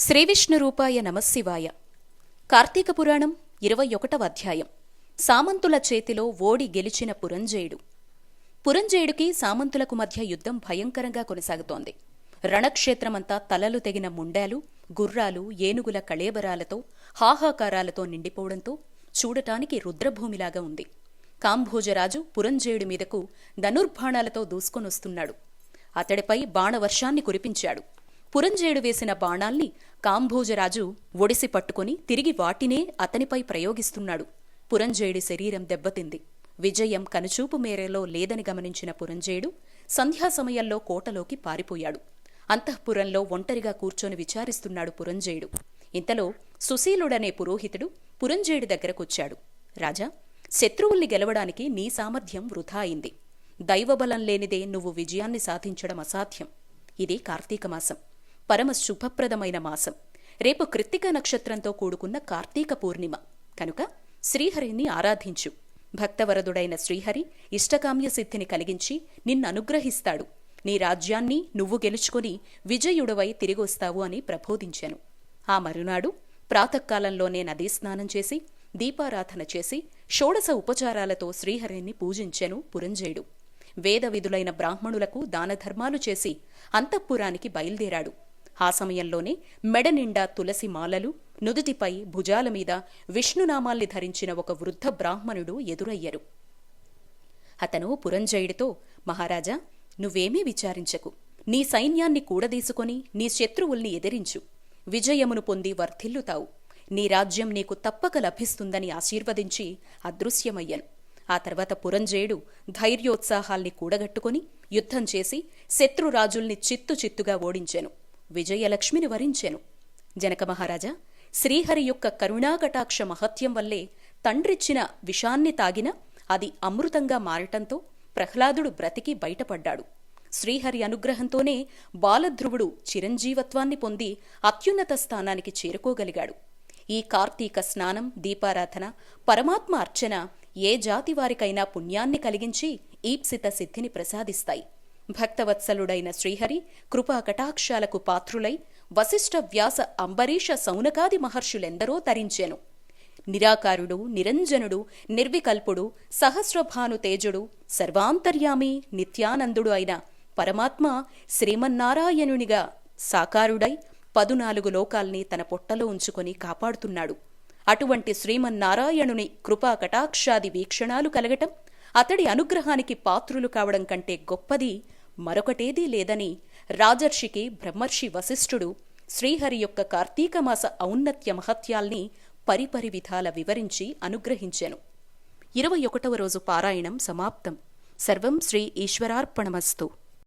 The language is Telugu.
శ్రీవిష్ణురూపాయ నమశివాయ. కార్తీక పురాణం ఇరవై ఒకటవ అధ్యాయం. సామంతుల చేతిలో ఓడి గెలిచిన పురంజేయుడు. పురంజేయుడికి సామంతులకు మధ్య యుద్ధం భయంకరంగా కొనసాగుతోంది. రణక్షేత్రమంతా తలలు తెగిన ముండాలు గుర్రాలు ఏనుగుల కళేబరాలతో హాహాకారాలతో నిండిపోవడంతో చూడటానికి రుద్రభూమిలాగా ఉంది. కాంభోజరాజు పురంజేయుడి మీదకు ధనుర్బాణాలతో దూసుకొనొస్తున్నాడు. అతడిపై బాణవర్షాన్ని కురిపించాడు. పురంజేయుడు వేసిన బాణాల్ని కాంభోజరాజు ఒడిసి పట్టుకుని తిరిగి వాటినే అతనిపై ప్రయోగిస్తున్నాడు. పురంజేయుడి శరీరం దెబ్బతింది. విజయం కనుచూపు మేరలో లేదని గమనించిన పురంజేయుడు సంధ్యా సమయంలో కోటలోకి పారిపోయాడు. అంతఃపురంలో ఒంటరిగా కూర్చొని విచారిస్తున్నాడు పురంజేయుడు ఇంతలో సుశీలుడనే పురోహితుడు పురంజేయుడి దగ్గరకొచ్చాడు. రాజా శత్రువుల్ని గెలవడానికి నీ సామర్థ్యం వృధా అయింది. దైవబలం లేనిదే నువ్వు విజయాన్ని సాధించడం అసాధ్యం. ఇది కార్తీక మాసం. పరమ శుభప్రదమైన మాసం. రేపు కృత్తిక నక్షత్రంతో కూడుకున్న కార్తీక పూర్ణిమ. కనుక శ్రీహరిని ఆరాధించు. భక్తవరదుడైన శ్రీహరి ఇష్టకామ్య సిద్ధిని కలిగించి నిన్ననుగ్రహిస్తాడు. నీ రాజ్యాన్ని నువ్వు గెలుచుకొని విజయుడవై తిరిగొస్తావు అని ప్రబోధించాను. ఆ మరునాడు ప్రాతకాలంలోనే నదీ స్నానం చేసి దీపారాధన చేసి షోడశ ఉపచారాలతో శ్రీహరిని పూజించెను పురంజేయుడు. వేద విధులైన బ్రాహ్మణులకు దానధర్మాలు చేసి అంతఃపురానికి బయలుదేరాడు. ఆ సమయంలోనే మెడ నిండా తులసి మాలలు నుదుటిపై భుజాల మీద విష్ణునామాల్ని ధరించిన ఒక వృద్ధ బ్రాహ్మణుడు ఎదురయ్యరు. అతను పురంజయుడితో మహారాజా నువ్వేమీ విచారించకు. నీ సైన్యాన్ని కూడదీసుకొని నీ శత్రువుల్ని ఎదిరించు. విజయమును పొంది వర్ధిల్లుతావు. నీ రాజ్యం నీకు తప్పక లభిస్తుందని ఆశీర్వదించి అదృశ్యమయ్యను. ఆ తర్వాత పురంజయుడు ధైర్యోత్సాహాల్ని కూడగట్టుకుని యుద్ధం చేసి శత్రురాజుల్ని చిత్తు చిత్తుగా ఓడించెను. విజయలక్ష్మిని వరించెను. జనక మహారాజా శ్రీహరి యొక్క కరుణాకటాక్ష మహత్యం వల్లే తండ్రిచ్చిన విషాన్ని తాగిన అది అమృతంగా మారటంతో ప్రహ్లాదుడు బ్రతికి బయటపడ్డాడు. శ్రీహరి అనుగ్రహంతోనే బాలధ్రువుడు చిరంజీవత్వాన్ని పొంది అత్యున్నత స్థానానికి చేరుకోగలిగాడు. ఈ కార్తీక స్నానం దీపారాధన పరమాత్మ అర్చన ఏ జాతి వారికైనా పుణ్యాన్ని కలిగించి ఈప్సిత సిద్ధిని ప్రసాదిస్తాయి. భక్తవత్సలుడైన శ్రీహరి కృపా కటాక్షాలకు పాత్రులై వశిష్ఠ వ్యాస అంబరీష సౌనకాది మహర్షులెందరో తరించెను. నిరాకారుడు నిరంజనుడు నిర్వికల్పుడు సహస్రభాను తేజుడు సర్వాంతర్యామి నిత్యానందుడు అయిన పరమాత్మ శ్రీమన్నారాయణునిగా సాకారుడై పదునాలుగు లోకాల్ని తన పొట్టలో ఉంచుకొని కాపాడుతున్నాడు. అటువంటి శ్రీమన్నారాయణుని కృపా కటాక్షాది వీక్షణాలు కలగటం అతడి అనుగ్రహానికి పాత్రులు కావడం కంటే గొప్పది మరొకటేదీ లేదని రాజర్షికి బ్రహ్మర్షి వశిష్ఠుడు శ్రీహరి యొక్క కార్తీకమాస ఔన్నత్య మహత్యాల్ని పరిపరి విధాల వివరించి అనుగ్రహించెను. ఇరవై ఒకటవ రోజు పారాయణం సమాప్తం. సర్వం శ్రీ ఈశ్వరార్పణమస్తు.